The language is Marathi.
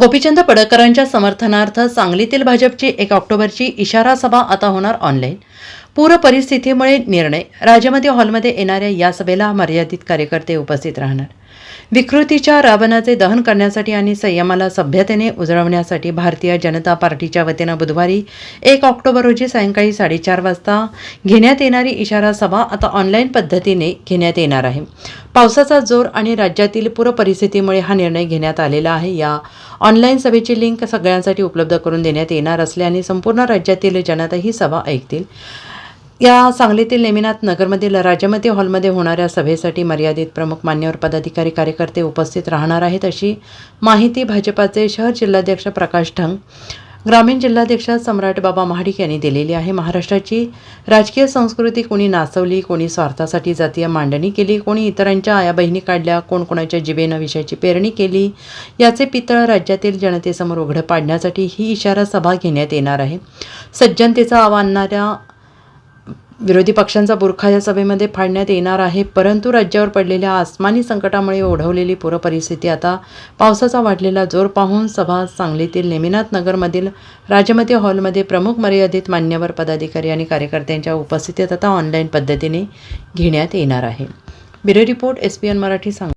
गोपीचंद पडळकरांच्या समर्थनार्थ सांगलीतील भाजपची एक ऑक्टोबरची इशारा सभा आता होणार ऑनलाईन पूर परिस्थितीमुळे निर्णय. राजमती हॉलमध्ये येणाऱ्या या सभेला मर्यादित कार्यकर्ते उपस्थित राहणार. विकृतीच्या रावणाचे दहन करण्यासाठी आणि संयमाला सभ्यतेने उजळवण्यासाठी भारतीय जनता पार्टीच्या वतीनं बुधवारी एक ऑक्टोबर रोजी सायंकाळी साडेचार वाजता घेण्यात येणारी इशारा सभा आता ऑनलाईन पद्धतीने घेण्यात येणार आहे. पावसाचा जोर आणि राज्यातील पूर परिस्थितीमुळे हा निर्णय घेण्यात आलेला आहे. या ऑनलाईन सभेची लिंक सगळ्यांसाठी उपलब्ध करून देण्यात येणार असल्याने संपूर्ण राज्यातील जनता ही सभा ऐकतील. या सांगलीतील नेमिनाथ नगरमधील राजमती हॉलमध्ये होणाऱ्या सभेसाठी मर्यादित प्रमुख मान्यवर पदाधिकारी कार्यकर्ते उपस्थित राहणार आहेत अशी माहिती भाजपाचे शहर जिल्हाध्यक्ष प्रकाश ढंग ग्रामीण जिल्हाध्यक्ष सम्राट बाबा महाडिक यांनी दिलेली आहे. महाराष्ट्राची राजकीय संस्कृती कोणी नाचवली कोणी स्वार्थासाठी जातीय मांडणी केली कोणी इतरांच्या आया बहिणी काढल्या कोण कोणाच्या जिबेनं विषयाची पेरणी केली याचे पितळ राज्यातील जनतेसमोर उघडं पाडण्यासाठी ही इशारा सभा घेण्यात येणार आहे. सज्जनतेचा आव्हानणाऱ्या विरोधी पक्षांचा बुरखा या सभेमध्ये फाडण्यात येणार आहे परंतु राज्यावर पडलेल्या आसमानी संकटामुळे ओढवलेली पूरपरिस्थिती आता पावसाचा वाढलेला जोर पाहून सभा सांगलीतील नेमिनाथ नगरमधील राजमती हॉलमध्ये प्रमुख मर्यादित मान्यवर पदाधिकारी आणि कार्यकर्त्यांच्या उपस्थितीत आता ऑनलाईन पद्धतीने घेण्यात येणार आहे. Bureau report S P N Marathi सांग